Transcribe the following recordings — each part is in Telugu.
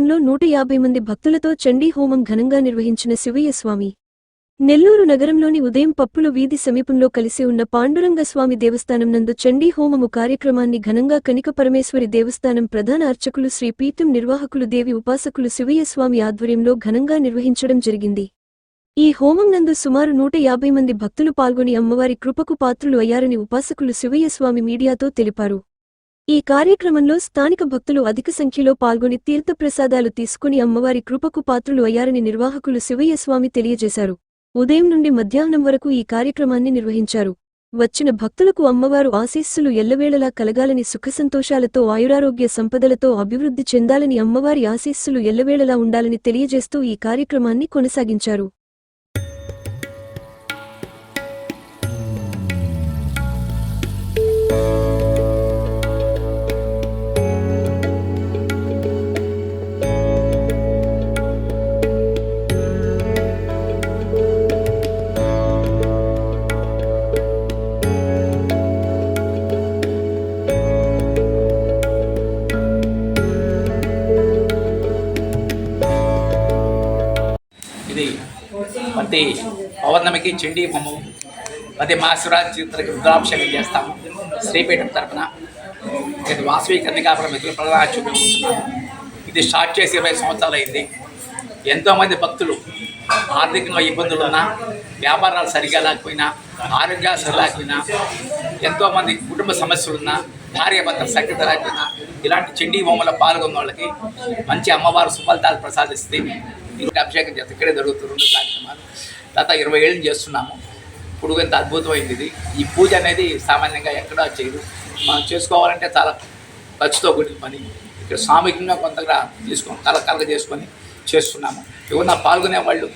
నూట యాభై మంది భక్తులతో చండీ హోమం ఘనంగా నిర్వహించిన శివయ్యస్వామి నెల్లూరు నగరంలోని ఉదయం పప్పుల వీధి సమీపంలో కలిసి ఉన్న పాండురంగ స్వామి దేవస్థానం నందు చండీ హోమము కార్యక్రమాన్ని ఘనంగా కనిక పరమేశ్వరి దేవస్థానం ప్రధాన అర్చకులు శ్రీ పీతం నిర్వాహకులు దేవి ఉపాసకులు శివయ్యస్వామి ఆధ్వర్యంలో ఘనంగా నిర్వహించడం జరిగింది. ఈ హోమం నందు సుమారు నూట యాభై మంది భక్తులు పాల్గొని అమ్మవారి కృపకు పాత్రులు అయ్యారని ఉపాసకులు శివయ్యస్వామి మీడియాతో తెలిపారు. ఈ కార్యక్రమంలో స్థానిక భక్తులు అధిక సంఖ్యలో పాల్గొని తీర్థప్రసాదాలు తీసుకుని అమ్మవారి కృపకు పాత్రులు అయ్యారని నిర్వాహకులు శివయ్య స్వామి తెలియజేశారు. ఉదయం నుండి మధ్యాహ్నం వరకు ఈ కార్యక్రమాన్ని నిర్వహించారు. వచ్చిన భక్తులకు అమ్మవారు ఆశీస్సులు ఎల్లవేళలా కలగాలని సుఖసంతోషాలతో ఆయురారోగ్య సంపదలతో అభివృద్ధి చెందాలని అమ్మవారి ఆశీస్సులు ఎల్లవేళలా ఉండాలని తెలియజేస్తూ ఈ కార్యక్రమాన్ని కొనసాగించారు. ప్రతి పౌర్ణమికి చండీ బొమ్మ ప్రతి మహాశివరాత్రి చిత్రకి రుద్రాభిషేకం చేస్తాము. శ్రీపీఠం తరపున ఇది వాసవి కన్నికాపురం మిత్రులు ప్రధాన ఇది స్టార్ట్ చేసి ఇరవై సంవత్సరాలు అయింది. ఎంతోమంది భక్తులు ఆర్థికంగా ఇబ్బందులు ఉన్నా వ్యాపారాలు సరిగా లేకపోయినా ఆరోగ్యాలు సరిలేకపోయినా ఎంతోమంది కుటుంబ సమస్యలు ఉన్నా భార్య సఖ్యత లేకపోయినా ఇలాంటి చండీ బొమ్మలో పాల్గొన్న వాళ్ళకి మంచి అమ్మవారు సుఫలితాలు ప్రసాదిస్తుంది. అభిషేకం చేస్తాం. ఇక్కడే జరుగుతుంది రెండు కార్యక్రమాలు. గత ఇరవై ఏళ్ళు చేస్తున్నాము. ఇప్పుడు ఎంత అద్భుతమైంది ఇది. ఈ పూజ అనేది సామాన్యంగా ఎక్కడా చేయదు. మనం చేసుకోవాలంటే చాలా ఖర్చుతో కూడిన పని. ఇక్కడ సామూహికంగా కొంతగా తీసుకొని కల కలగ చేసుకొని చేస్తున్నాము. ఎవరన్నా పాల్గొనే వాళ్ళు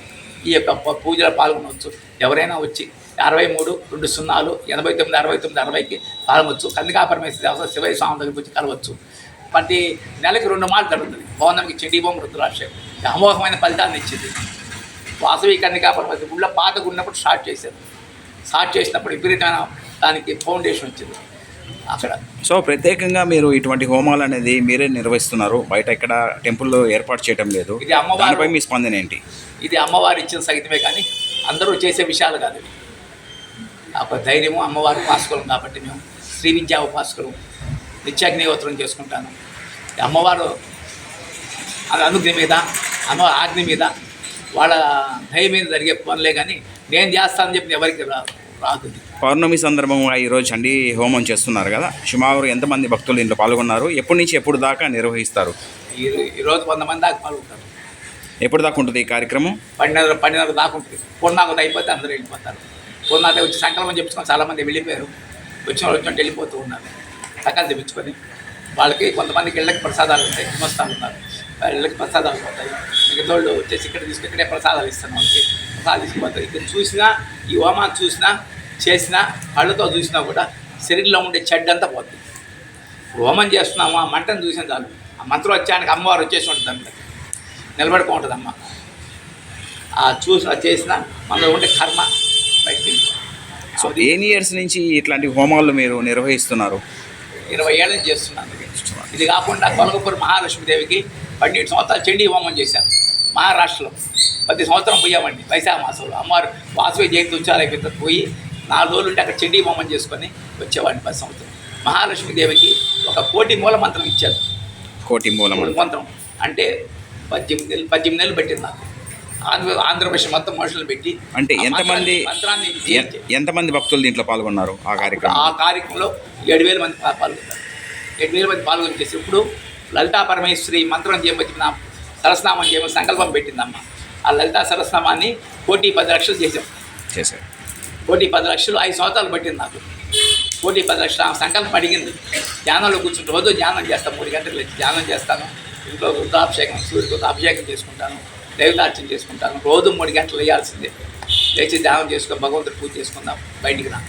ఈ యొక్క ప- పూజలో పాల్గొనవచ్చు. ఎవరైనా వచ్చి అరవై మూడు రెండు సున్నాలు ఎనభై తొమ్మిది అరవై తొమ్మిది అరవైకి పాల్గొచ్చు కందికా పరమేశ్వర దేవస్థానం శివయ్య స్వామి దగ్గరికి వచ్చి కలవచ్చు. ప్రతి నెలకి రెండు మార్లు జరుగుతుంది. పౌర్ణమికి చెండీబొమ్మ రుద్రాభిషేకం. ఇది అమోఘమైన ఫలితాన్ని ఇచ్చింది. వాసవి కన్నికా పరమేశ్వర గుళ్ళ పాతగా ఉన్నప్పుడు స్టార్ట్ చేశారు. స్టార్ట్ చేసినప్పుడు విపరీతమైన దానికి ఫౌండేషన్ వచ్చింది. అక్కడ సో ప్రత్యేకంగా మీరు ఇటువంటి హోమాలు అనేది మీరే నిర్వహిస్తున్నారు. బయట ఎక్కడ టెంపుల్లో ఏర్పాటు చేయడం లేదు. ఇది అమ్మవారు- దానిపై మీ స్పందన ఏంటి? ఇది అమ్మవారు ఇచ్చిన సహితమే కానీ అందరూ చేసే విషయాలు కాదు. ఒక ధైర్యము అమ్మవారు ఉపాసకులం కాబట్టి మేము శ్రీ విద్యా ఉపాసకులు. నిత్యాగ్నిహోత్రం చేసుకుంటాను. అమ్మవారు అది అనుజ్ఞ మీద అమ్మ ఆజ్ఞ మీద వాళ్ళ దయ మీద జరిగే పనులే కానీ నేను చేస్తానని చెప్పి ఎవరికి రాదు. ఇది. పౌర్ణమి సందర్భంగా ఈరోజు చండీ హోమం చేస్తున్నారు కదా. సుమారు ఎంతమంది భక్తులు ఇంట్లో పాల్గొన్నారు? ఎప్పటి నుంచి ఎప్పుడు దాకా నిర్వహిస్తారు? ఈ ఈరోజు వంద మంది దాకా పాల్గొంటారు. ఎప్పుడు దాకా ఉంటుంది ఈ కార్యక్రమం? పన్నెండు పన్నెండు దాకా ఉంటుంది. పూర్ణాకుది అయిపోతే అందరూ వెళ్ళిపోతారు. పూర్ణాకుది వచ్చి సంకల్పం చెప్పుకొని చాలామంది వెళ్ళిపోయారు. వచ్చిన వచ్చినట్టు వెళ్ళిపోతూ ఉన్నారు. సకాలు తెప్పించుకొని వాళ్ళకి కొంతమందికి ఇళ్ళకి ప్రసాదాలు ఉంటాయి హిమస్థాలు ఉన్నారు ఇళ్ళకి ప్రసాదాలు పోతాయి. మిగతా వాళ్ళు వచ్చేసి ఇక్కడ తీసుకుని ఇక్కడే ప్రసాదాలు ఇస్తాను వాళ్ళకి ప్రసాదాలు తీసుకుపోతారు ఇక్కడ చూసినా ఈ హోమాన్ని చూసినా చేసినా కళ్ళతో చూసినా కూడా శరీరంలో ఉండే చెడ్డ అంతా పోతుంది. హోమం చేస్తున్నాము ఆ మంటను చూసిన చాలు. ఆ మంత్రం వచ్చానికి అమ్మవారు వచ్చేసి ఉంటుంది దాంట్లో నిలబడుకుంటుంది అమ్మ ఆ చూసిన చేసిన మనలో ఉండే కర్మ బయట సో ఎన్ని ఇయర్స్ నుంచి ఇట్లాంటి హోమాలు మీరు నిర్వహిస్తున్నారు? ఇరవై ఏళ్ళ నుంచి చేస్తున్నాను ఇది కాకుండా కొలగపూర్ మహాలక్ష్మీదేవికి పన్నెండు సంవత్సరాలు చండీ హోమం చేశాను మహారాష్ట్రలో ప్రతి సంవత్సరం పోయామండి. వైశాఖ మాసంలో అమ్మవారు వాసవి జయంతి ఉత్సవాలు అయిపోతే పోయి నాలుగు రోజులు ఉంటే అక్కడ చండీ హోమం చేసుకొని వచ్చేవాడిని ప్రతి సంవత్సరం మహాలక్ష్మీదేవికి ఒక కోటి మూల మంత్రం ఇచ్చారు. కోటి మూల మంత్రం. అంటే పద్దెనిమిది నెలలు పద్దెనిమిది నెలలు పెట్టింది నాకు. ఆంధ్ర ఆంధ్రప్రదేశ్ మొత్తం మనుషులు పెట్టి అంటే ఎంతమంది మంత్రాన్ని- ఎంతమంది భక్తులు దీంట్లో పాల్గొన్నారు ఆ కార్యక్రమం ఆ కార్యక్రమంలో ఏడు వేల మంది పాల్గొన్నారు. ఏడు వేల మంది పాల్గొని చేసి ఇప్పుడు లలితా పరమేశ్వరి మంత్రం చేయమని నా సరస్నామం చేయమని సంకల్పం పెట్టిందమ్మ. ఆ లలితా సరస్నామాన్ని కోటి పది లక్షలు చేసాం చేశారు. కోటి పది లక్షలు ఐదు సంవత్సరాలు పట్టింది నాకు. కోటి పది లక్షలు ఆ సంకల్పం అడిగింది. ధ్యానంలో కూర్చుంటే రోజు ధ్యానం చేస్తాను మూడు గంటలు ధ్యానం చేస్తాను. ఇంట్లో రుద్రాభిషేకం సూర్యుడికి అభిషేకం చేసుకుంటాను. దైవతార్చన చేసుకుంటాను రోజు మూడు గంటలు వేయాల్సిందే లేచి ధ్యానం చేసుకొని భగవంతుడు పూజ చేసుకుందాం బయటికి రా.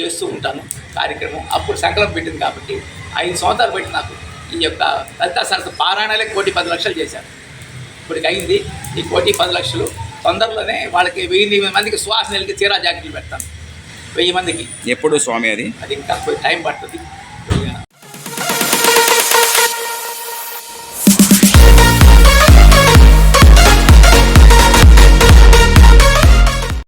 చేస్తూ ఉంటాను కార్యక్రమం. అప్పుడు సంకల్పం పెట్టింది కాబట్టి ఐదు సంవత్సరాలు పెట్టి నాకు. ఈ యొక్క లలితా సరస్వతి పారాయణాలే కోటి పది లక్షలు చేశాను ఇప్పటికి అయింది. ఈ కోటి పది లక్షలు తొందరలోనే వాళ్ళకి వెయ్యి మందికి శ్వాస నెలకి చీరా జాకెట్లు పెడతాను. వెయ్యి మందికి. ఎప్పుడు స్వామి అది? అది ఇంకా టైం పడుతుంది.